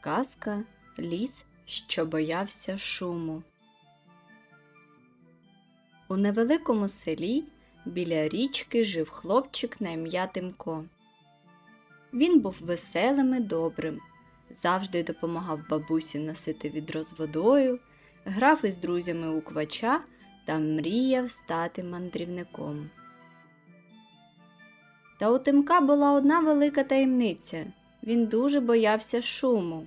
Казка Ліс, що боявся шуму. У невеликому селі біля річки жив хлопчик на ім'я Тимко. Він був веселим і добрим, завжди допомагав бабусі носити відро з водою, грав із друзями у квача та мріяв стати мандрівником. Та у Тимка була одна велика таємниця він дуже боявся шуму.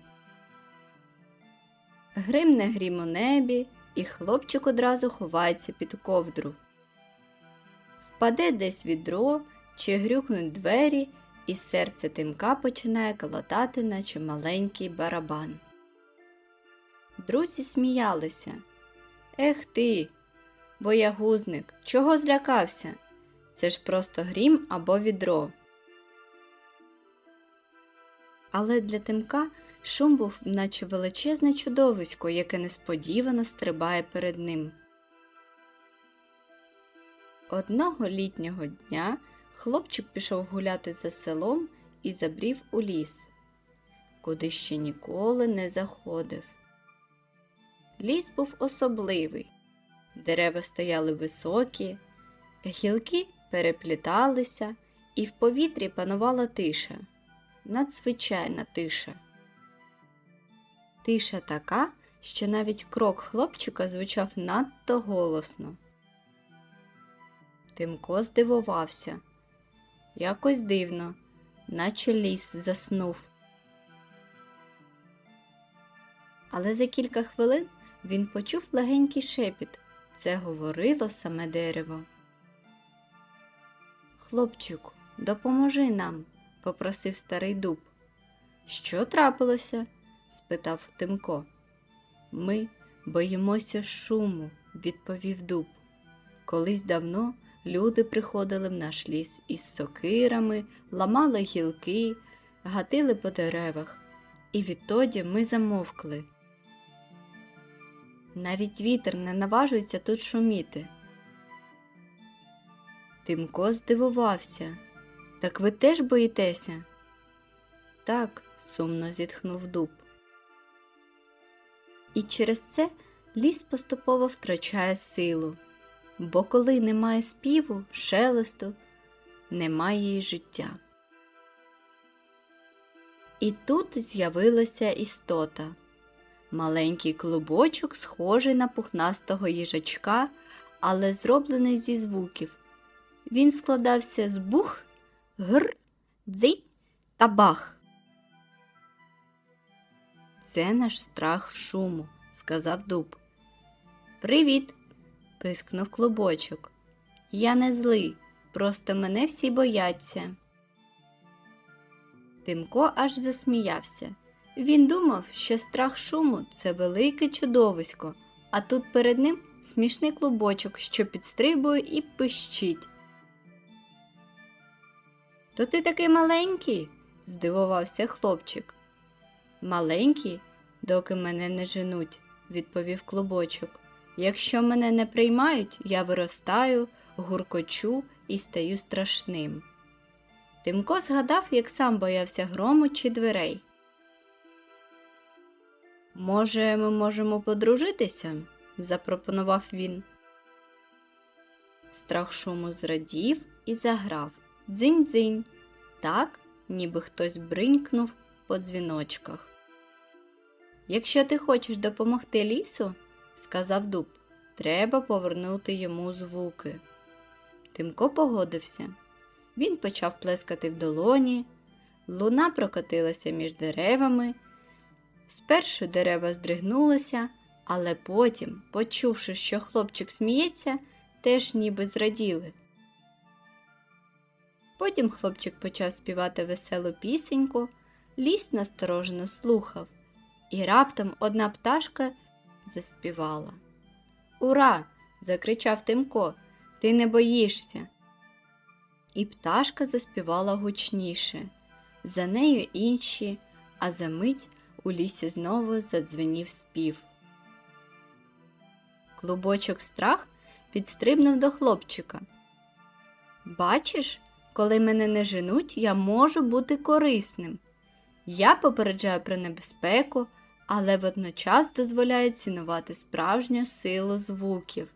Гримне грім у небі, і хлопчик одразу ховається під ковдру. Впаде десь відро чи грюкнуть двері, і серце Тимка починає калатати, наче маленький барабан. Друзі сміялися. Ех ти, боягузник, чого злякався? Це ж просто грім або відро. Але для Тимка шум був, наче величезне чудовисько, яке несподівано стрибає перед ним. Одного літнього дня хлопчик пішов гуляти за селом і забрів у ліс, куди ще ніколи не заходив. Ліс був особливий, дерева стояли високі, гілки перепліталися, і в повітрі панувала тиша надзвичайна тиша. Тиша така, що навіть крок хлопчика звучав надто голосно. Тимко здивувався. Якось дивно, наче ліс заснув. Але за кілька хвилин він почув легенький шепіт. Це говорило саме дерево. Хлопчику, допоможи нам попросив старий дуб. Що трапилося? спитав Тимко. Ми боїмося шуму, відповів дуб. Колись давно люди приходили в наш ліс із сокирами, ламали гілки, гатили по деревах, і відтоді ми замовкли. Навіть вітер не наважується тут шуміти. Тимко здивувався. Так ви теж боїтеся? Так, сумно зітхнув дуб. І через це ліс поступово втрачає силу, бо коли немає співу, шелесту, немає й життя. І тут з'явилася істота, маленький клубочок, схожий на пухнастого їжачка, але зроблений зі звуків. Він складався з бух гр, дзинь та бах. Це наш страх шуму, сказав дуб. Привіт, пискнув клубочок. Я не злий, просто мене всі бояться. Тимко аж засміявся. Він думав, що страх шуму це велике чудовисько, а тут перед ним смішний клубочок, що підстрибує і пищить. То ти такий маленький? здивувався хлопчик. Маленький, доки мене не женуть, відповів клубочок. Якщо мене не приймають, я виростаю, гуркочу і стаю страшним. Тимко згадав, як сам боявся грому чи дверей. Може, ми можемо подружитися? запропонував він. Страх шуму зрадів і заграв дзинь-дзинь, так, ніби хтось бринькнув по дзвіночках. Якщо ти хочеш допомогти лісу, сказав дуб, треба повернути йому звуки. Тимко погодився. Він почав плескати в долоні, луна прокотилася між деревами. Спершу дерева здригнулися, але потім, почувши, що хлопчик сміється, теж ніби зраділи. Потім хлопчик почав співати веселу пісеньку, ліс насторожено слухав, і раптом одна пташка заспівала. Ура! закричав Тимко. Ти не боїшся. І пташка заспівала гучніше. За нею інші, а за мить у лісі знову задзвенів спів. Клубочок страх підстрибнув до хлопчика. Бачиш, коли мене не женуть, я можу бути корисним. Я попереджаю про небезпеку, але водночас дозволяю цінувати справжню силу звуків.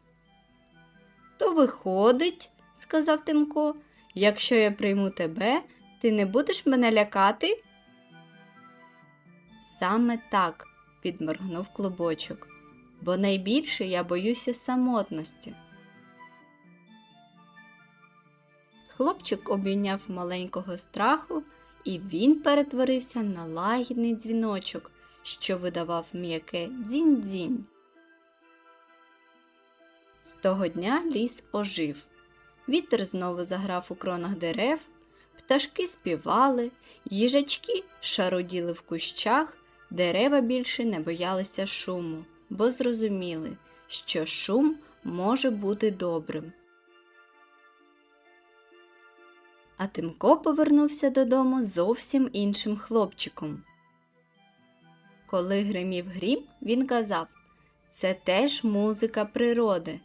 То виходить, сказав Тимко, якщо я прийму тебе, ти не будеш мене лякати? Саме так, підморгнув клубочок, бо найбільше я боюся самотності. Хлопчик обійняв маленького страху, і він перетворився на лагідний дзвіночок, що видавав м'яке дзінь-дзінь. З того дня ліс ожив. Вітер знову заграв у кронах дерев, пташки співали, їжачки шаруділи в кущах, дерева більше не боялися шуму, бо зрозуміли, що шум може бути добрим. А Тимко повернувся додому зовсім іншим хлопчиком. Коли гримів грім, він казав це теж музика природи.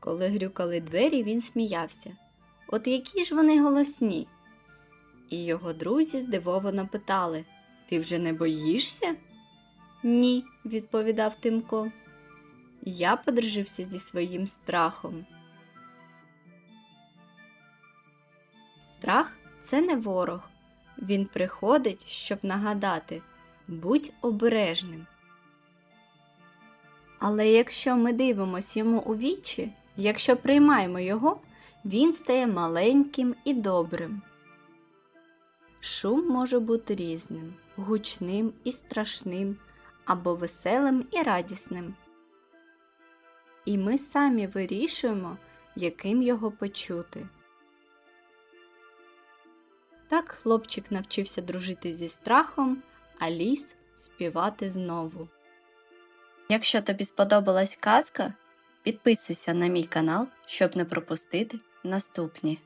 Коли грюкали двері, він сміявся. От які ж вони голосні. І його друзі здивовано питали Ти вже не боїшся? Ні, відповідав Тимко. Я подружився зі своїм страхом. Страх це не ворог. Він приходить, щоб нагадати будь обережним. Але якщо ми дивимося йому у вічі, якщо приймаємо його, він стає маленьким і добрим. Шум може бути різним, гучним і страшним, або веселим і радісним. І ми самі вирішуємо, яким його почути. Так хлопчик навчився дружити зі страхом, а ліс співати знову. Якщо тобі сподобалась казка, підписуйся на мій канал, щоб не пропустити наступні.